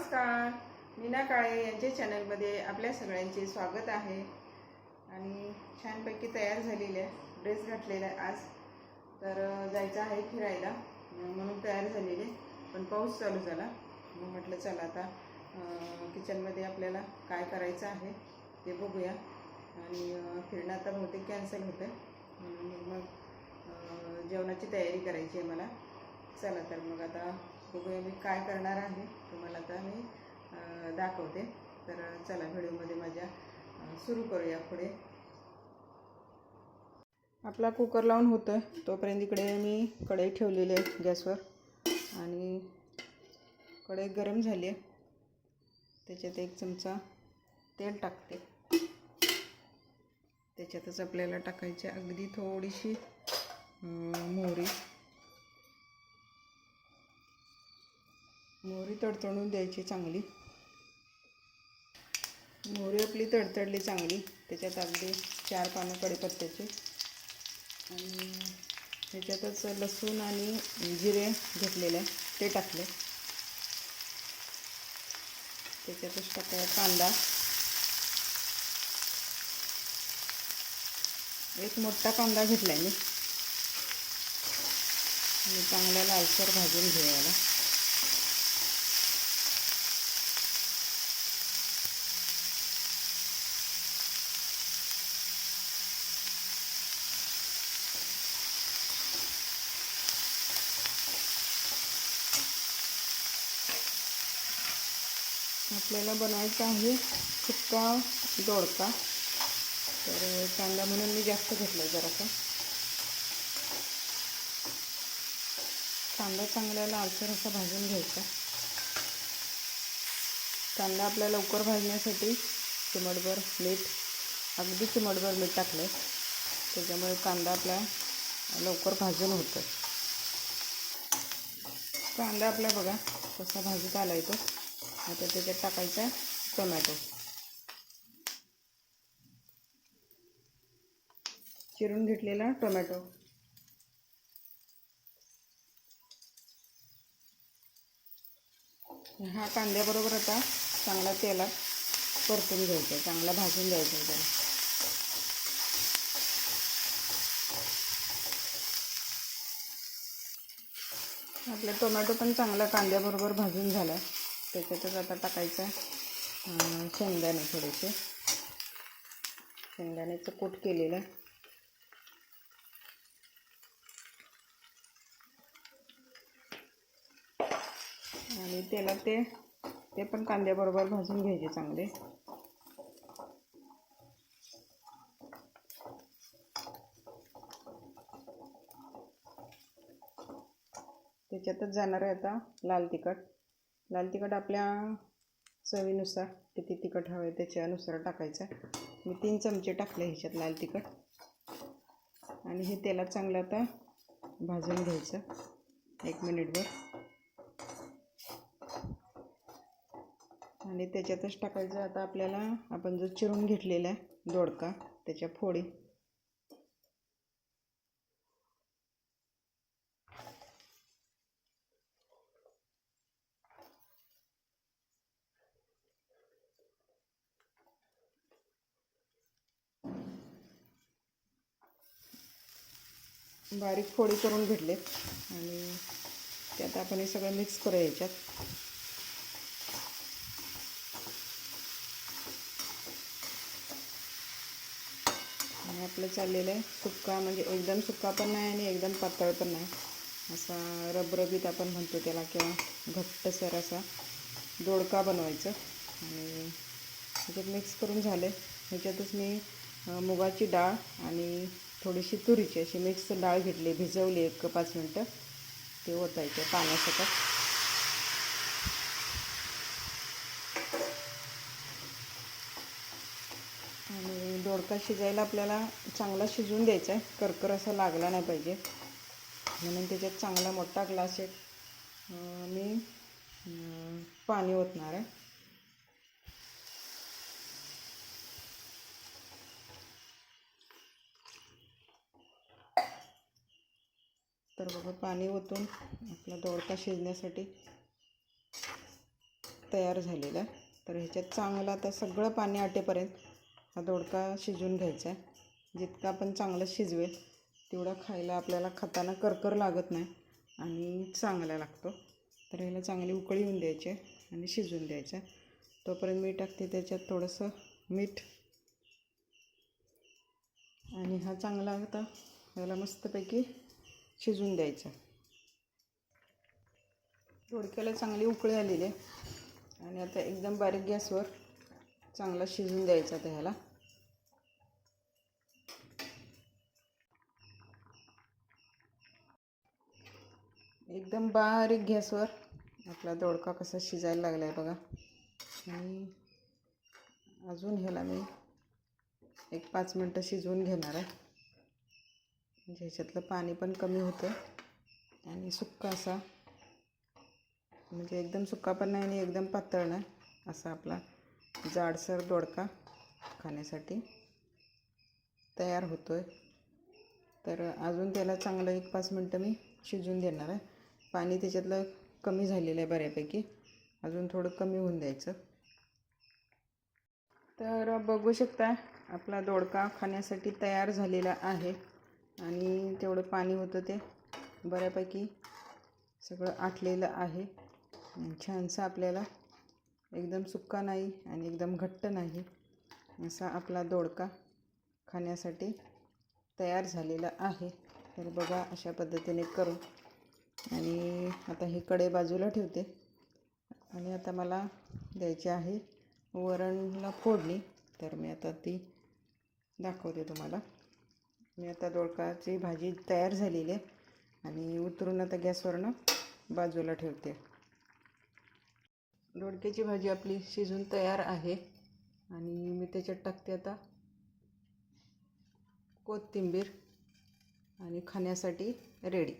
नमस्कार. मीना काळे यांच्या चॅनलमध्ये आपल्या सगळ्यांचे स्वागत आहे. आणि छानपैकी तयार झालेले आहे ड्रेस घातलेला आहे आज. तर जायचं आहे फिरायला. म्हणून तयार झालेले. पण पाऊस चालू झाला. मग म्हटलं चला आता किचनमध्ये आपल्याला काय करायचं आहे ते बघूया. आणि फिरणं आता बहुतेक कॅन्सल होतं म्हणून मग जेवणाची तयारी करायची आहे मला. चला तर मग आता बघूया मी काय करणार आहे. तुम्हाला आता मी दाखवते. तर चला व्हिडिओमध्ये माझ्या सुरू करूया पुढे. आपला कुकर लावून होतं आहे तोपर्यंत इकडे मी कढई ठेवलेली आहे गॅसवर. आणि कढई गरम झाली आहे. त्याच्यात एक चमचा तेल टाकते. त्याच्यातच आपल्याला टाकायची अगदी थोडीशी मोहरी. मोहरी तडतडून द्यायची चांगली. मोहरी आपली तडतडली चांगली. त्याच्यात अगदी चार पानं कडेपत्त्याचे आणि त्याच्यातच लसूण आणि जिरे घेतलेले आहे ते टाकले. त्याच्यातच टाकाय कांदा. एक मोठा कांदा घेतला आहे मी. आणि चांगला लालसर भाजून घेऊया आपल्याला बनवायचा आहे सुक्का दोडका. तर कांदा म्हणून मी जास्त घेतला आहे जरासा. कांदा चांगला लालसर असा भाजून घ्यायचा. कांदा आपल्या लवकर भाजण्यासाठी चिमटभर मीठ अगदी चिमटभर मीठ टाकलं आहे त्याच्यामुळे कांदा आपला लवकर भाजून होतं कांदा आपला बघा कसा भाजत आला आहे तो. आता त्याच्यात टाकायचा टोमॅटो. चिरून घेतलेला टोमॅटो. हा कांद्याबरोबर आता चांगला तेलात परतून घ्यायचा चांगला भाजून द्यायचा त्याला. आपला टोमॅटो पण चांगला कांद्याबरोबर भाजून झाला त्याच्यातच आता टाकायचं शेंगदाणे थोडेसे. शेंगदाण्याचं कूट केलेलं. आणि त्याला ते ते पण कांद्याबरोबर भाजून घ्यायचे चांगले. त्याच्यातच जाणार आहे आता लाल तिखट. लाल तिखट आपल्या चवीनुसार किती तिखट हवं आहे त्याच्यानुसार टाकायचं. मी तीन चमचे टाकले ह्याच्यात लाल तिखट. आणि हे तेलात चांगलं आता भाजून घ्यायचं एक मिनिटभर. आणि त्याच्यातच टाकायचं. आता आपल्याला आपण जो चिरून घेतलेला आहे दोडका त्याच्या फोडी बारीक फोडी करून घेतले. आणि त्यात आपण हे सगळं मिक्स करूया याच्यात. आणि आपलं चाललेलं आहे सुक्का म्हणजे एकदम सुक्का पण नाही आणि एकदम पातळ पण नाही. असा रबरबीत आपण म्हणतो त्याला किंवा घट्टसर असा दोडका बनवायचं. आणि त्याच्यात मिक्स करून झाले. ह्याच्यातच मी मुगाची डाळ आणि थोडीशी तुरीची अशी मिक्स डाळ घेतली भिजवली एक पाच मिनटं. ते ओतायचं पाण्यासकट आणि दोडका शिजायला आपल्याला चांगला शिजवून द्यायचा आहे. करकर असा लागला नाही पाहिजे. म्हणून त्याच्यात चांगला मोठा ग्लास एक मी पाणी ओतणार आहे. थोडं पाणी ओतून आपला दोडका शिजण्यासाठी तयार झालेला आहे. तर ह्याच्यात चांगलं आता सगळं पाणी आटेपर्यंत हा दोडका शिजवून घ्यायचा आहे. जितका आपण चांगलं शिजवेल तेवढा खायला आपल्याला खाताना करकर लागत नाही आणि चांगला लागतो. तर ह्याला चांगली उकळी येऊन द्यायची आहे आणि शिजून द्यायचं आहे. तोपर्यंत मी टाकते त्याच्यात थोडंसं मीठ. आणि हा चांगला आता ह्याला मस्तपैकी शिजवून द्यायचा. दोडक्याला चांगली उकळी आलेली आहे. आणि आता एकदम बारीक गॅसवर चांगला शिजून द्यायचा आता ह्याला. एकदम बारीक गॅसवर आपला दोडका कसा शिजायला लागला आहे बघा. आणि अजून ह्याला मी एक पाच मिनटं शिजवून घेणार आहे. म्हणजे ह्याच्यातलं पाणी पण कमी होतं. आणि सुक्का असा म्हणजे एकदम सुक्का पण नाही आणि एकदम पातळ नाही असा आपला जाडसर दोडका खाण्यासाठी तयार होतो आहे तर अजून त्याला चांगलं एक पाच मिनटं मी शिजून देणार आहे. पाणी त्याच्यातलं कमी झालेलं आहे बऱ्यापैकी. अजून थोडं कमी होऊन द्यायचं. तर बघू शकता आपला दोडका खाण्यासाठी तयार झालेला आहे. आणि तेवढं पाणी होतं ते. बऱ्यापैकी सगळं आटलेलं आहे. छानसा आपल्याला एकदम सुक्का नाही आणि एकदम घट्ट नाही असा आपला दोडका खाण्यासाठी तयार झालेला आहे. तर बघा अशा पद्धतीने करून आणि आता हे कडे बाजूला ठेवते. आणि आता मला द्यायची आहे वरणला फोडणी. तर मी आता ती दाखवते तुम्हाला. मी आता दोडकाची भाजी तयार झालेली आहे आणि उतरून आता गॅसवरनं बाजूला ठेवते. दोडक्याची भाजी आपली शिजून तयार आहे आणि मी त्याच्यात टाकते आता कोथिंबीर आणि खाण्यासाठी रेडी.